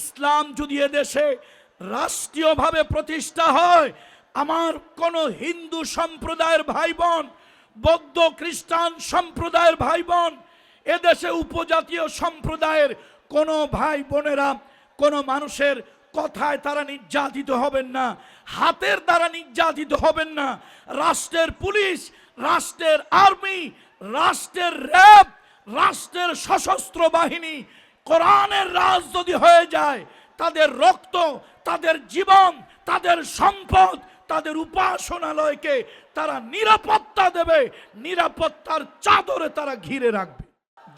ইসলাম যদি এদেশে রাষ্ট্রীয়ভাবে প্রতিষ্ঠা হয়, আমার কোন হিন্দু সম্প্রদায়ের ভাই বোন বৌদ্ধ, খ্রিস্টান সম্প্রদায়ের ভাই বোন এদেশে উপজাতীয় সম্প্রদায়ের কোনো ভাই বোনেরা কোনো মানুষের কথায় তারা নির্যাতিত হবেন না, হাতের দ্বারা নির্যাতিত হবেন না। রাষ্ট্রের পুলিশ, রাষ্ট্রের আর্মি, রাষ্ট্রের র্যাব, রাষ্ট্রের সশস্ত্র বাহিনী কোরআনের রাজ যদি হয়ে যায়, তাদের রক্ত, তাদের জীবন, তাদের সম্পদ, তাদের উপাসনালয়কে তারা নিরাপত্তা দেবে, নিরাপত্তার চাদরে তারা ঘিরে রাখবে।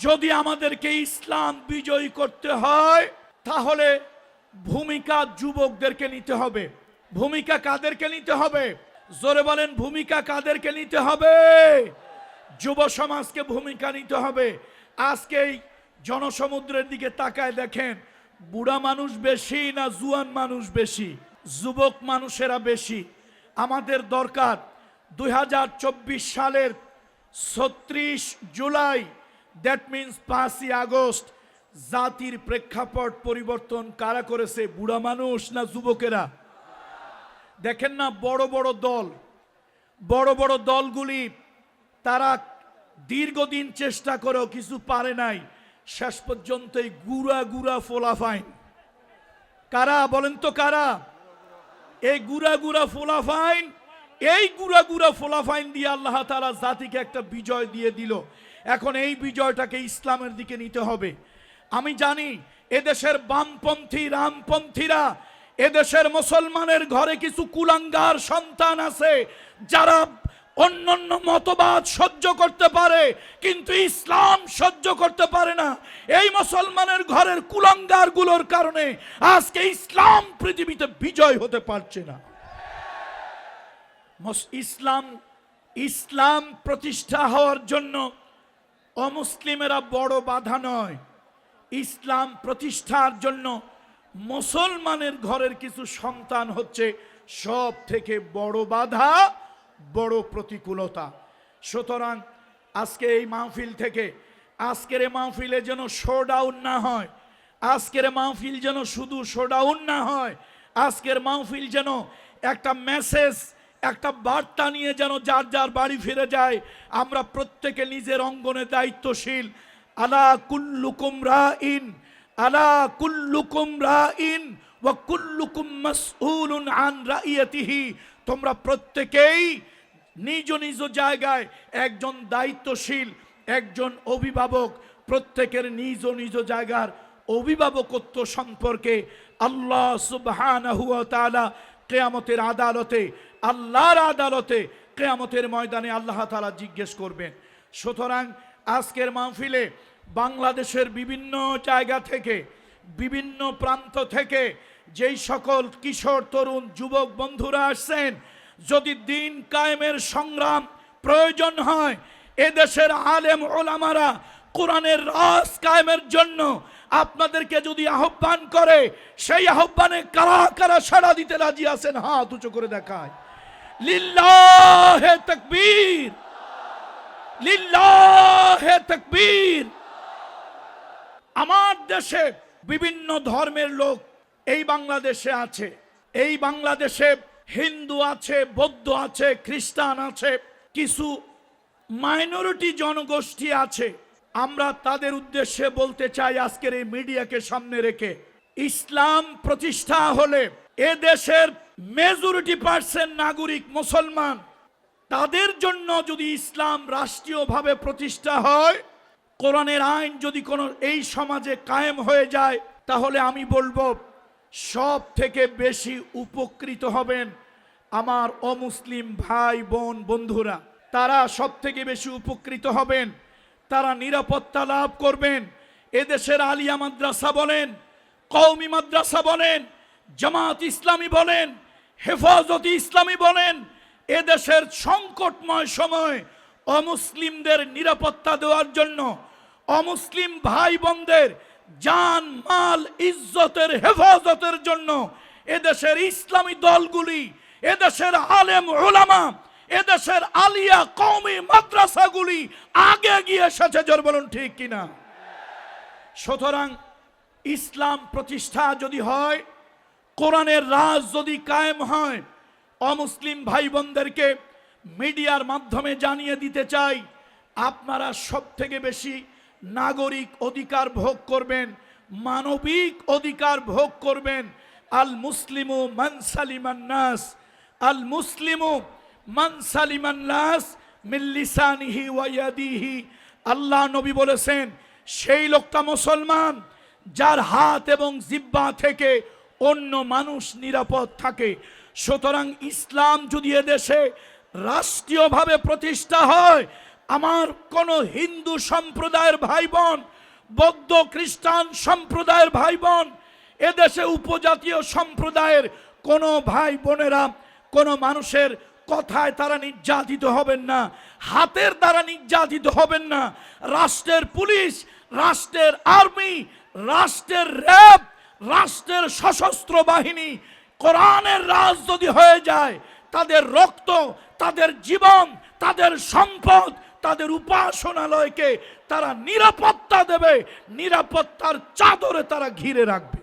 যদি আমাদেরকে ইসলাম বিজয়ী করতে হয়, তাহলে ভূমিকা যুবকদেরকে নিতে হবে। ভূমিকা কাদেরকে নিতে হবে? জোরে বলেন, ভূমিকা কাদেরকে নিতে হবে? যুব সমাজকে ভূমিকা নিতে হবে। আজকে জনসমুদ্রের দিকে তাকায় দেখেন, বুড়া মানুষ বেশি না জুয়ান মানুষ বেশি, যুবক মানুষেরা বেশি। আমাদের দরকার দুই সালের ছত্রিশ জুলাই দ্যাট মিন্স পাঁচই আগস্ট, জাতির প্রেক্ষাপট পরিবর্তন কারা করেছে, বুড়া মানুষ না যুবকেরা? দেখেন না, বড় বড় দল, বড় বড় দলগুলি তারা দীর্ঘদিন চেষ্টা করেও কিছু পারে নাই। শেষ পর্যন্ত এই গুড়া গুড়া ফোলাফাইন কারা বলেন তো কারা? এই গুড়া গুড়া ফোলাফাইন এই গুড়া গুড়া ফোলাফাইন দিয়ে আল্লাহ তাআলা জাতিকে একটা বিজয় দিয়ে দিল। এখন এই বিজয়টাকে ইসলামের দিকে নিতে হবে। আমি জানি এদেশের বামপন্থী, রামপন্থীরা, এদেশের মুসলমানের ঘরে কিছু কুলাঙ্গার সন্তান আছে, যারা অন্যান্য মতবাদ সহ্য করতে পারে, কিন্তু ইসলাম সহ্য করতে পারে না। এই মুসলমানের ঘরের কুলাঙ্গারগুলোর কারণে আজকে ইসলাম পৃথিবীতে বিজয় হতে পারছে না। ইসলাম ইসলাম প্রতিষ্ঠা হওয়ার জন্য অমুসলিমেরা বড় বাধা নয়। ইসলাম প্রতিষ্ঠার জন্য মুসলমানের ঘরের কিছু সন্তান হচ্ছে সব থেকে বড় বাধা। বড় প্রতিকূলতা। সুতরাং আজকে এই মাহফিল থেকে আজকের মাহফিলে যেন শোডাউন না হয়, আজকের মাহফিল যেন শুধু শোডাউন না হয়, আজকের মাহফিল যেন একটা মেসেজ একটা বার্তা নিয়ে যেন যার যার বাড়ি ফিরে যায়, আমরা প্রত্যেকে নিজের অঙ্গনে দায়িত্বশীল। আলা কুল্লুকুম রাইন, আলা কুল্লুকুম রাইন, ওয়া কুল্লুকুম মাসউলুন আন রাইয়াতিহি। তোমরা প্রত্যেকেই নিজ নিজ জায়গায় একজন দায়িত্বশীল, একজন অভিভাবক, প্রত্যেকের নিজ নিজ জায়গার অভিভাবকত্ব সম্পর্কে আল্লাহ সুবহানাহু ওয়া কেয়ামতের আদালতে, আল্লাহর আদালতে কেয়ামতের ময়দানে আল্লাহ তালা জিজ্ঞেস করবেন। সুতরাং আজকের মাহফিলে বাংলাদেশের বিভিন্ন জায়গা থেকে, বিভিন্ন প্রান্ত থেকে যেই সকল কিশোর, তরুণ, যুবক, বন্ধুরা আসছেন যদি দিন কায়েমের সংগ্রাম প্রয়োজন হয়, এদেশের আলেম ওলামারা কোরআনের রাস কায়েমের জন্য আপনাদেরকে যদি আহ্বান করে, সেই আহ্বানে কারা কারা সাড়া দিতে রাজি আছেন? হাত উঁচু করে দেখায়। তাকবীর। তাকবীর। আমার দেশে বিভিন্ন ধর্মের লোক এই বাংলাদেশে আছে। এই বাংলাদেশে হিন্দু আছে, বৌদ্ধ আছে, খ্রিস্টান আছে, কিছু মাইনরিটি জনগোষ্ঠী আছে। আমরা তাদের উদ্দেশ্যে বলতে চাই আজকের এই মিডিয়াকে সামনে রেখে, ইসলাম প্রতিষ্ঠা হলে এ দেশের মেজরিটি পার্সেন্ট নাগরিক মুসলমান, তাদের জন্য যদি ইসলাম রাষ্ট্রীয়ভাবে প্রতিষ্ঠা হয়, কোরআনের আইন যদি কোনো এই সমাজে কায়েম হয়ে যায়, তাহলে আমি বলব সব থেকে বেশি উপকৃত হবেন আমার অমুসলিম ভাই, বোন, বন্ধুরা। তারা সব থেকে বেশি উপকৃত হবেন, তারা নিরাপত্তা লাভ করবেন। এদেশের আলিয়া মাদ্রাসা বলেন, কওমি মাদ্রাসা বলেন, জামাত ইসলামী বলেন, হেফাজত ইসলামী বলেন, এদেশের সংকটময় সময় অমুসলিমদের নিরাপত্তা দেওয়ার জন্য অমুসলিম ভাই বোনদের জান, মাল, ইজ্জতের, হেফাজতের জন্য এদেশের ইসলামী দলগুলি, এদেশের আলেম ওলামা এদেশের আলিয়া কওমি মাদ্রাসাগুলি আগে গিয়ে এসেছে, জোর বলুন ঠিক কিনা? সুতরাং ইসলাম প্রতিষ্ঠা যদি হয়, কোরআনের রাজ যদি কায়েম হয়, অমুসলিম ভাই বোনদেরকে মিডিয়ার মাধ্যমে জানিয়ে দিতে চাই, আপনারা সব থেকে বেশি নাগরিক অধিকার ভোগ করবেন, মানবিক অধিকার ভোগ করবেন। আল মুসলিমু মানসালিমান্নাস আল মুসলিমু মানসালিমান্নাস মিল্লিসানিহি ওয়াইয়াদিহি আল্লাহ নবী বলেছেন, সেই লোকটা মুসলমান যার হাত এবং জিব্বা থেকে অন্য মানুষ নিরাপদ থাকে। সুতরাং ইসলাম যদি এদেশে রাষ্ট্রীয়ভাবে প্রতিষ্ঠা হয় আমার কোন হিন্দু সম্প্রদায়ের ভাই বোন বৌদ্ধ, খ্রিস্টান সম্প্রদায়ের ভাই বোন এদেশে উপজাতীয় সম্প্রদায়ের কোনো ভাই বোনেরা কোনো মানুষের কথায় তারা নির্যাতিত হবেন না, হাতের দ্বারা নির্যাতিত হবেন না। রাষ্ট্রের পুলিশ, রাষ্ট্রের আর্মি, রাষ্ট্রের র্যাব, রাষ্ট্রের সশস্ত্র বাহিনী, কোরআনের রাজ যদি হয়ে যায়, তাদের রক্ত, তাদের জীবন, তাদের সম্পদ তাদের উপাসনালয়কে তারা নিরাপত্তা দেবে। নিরাপত্তার চাদরে তারা ঘিরে রাখবে।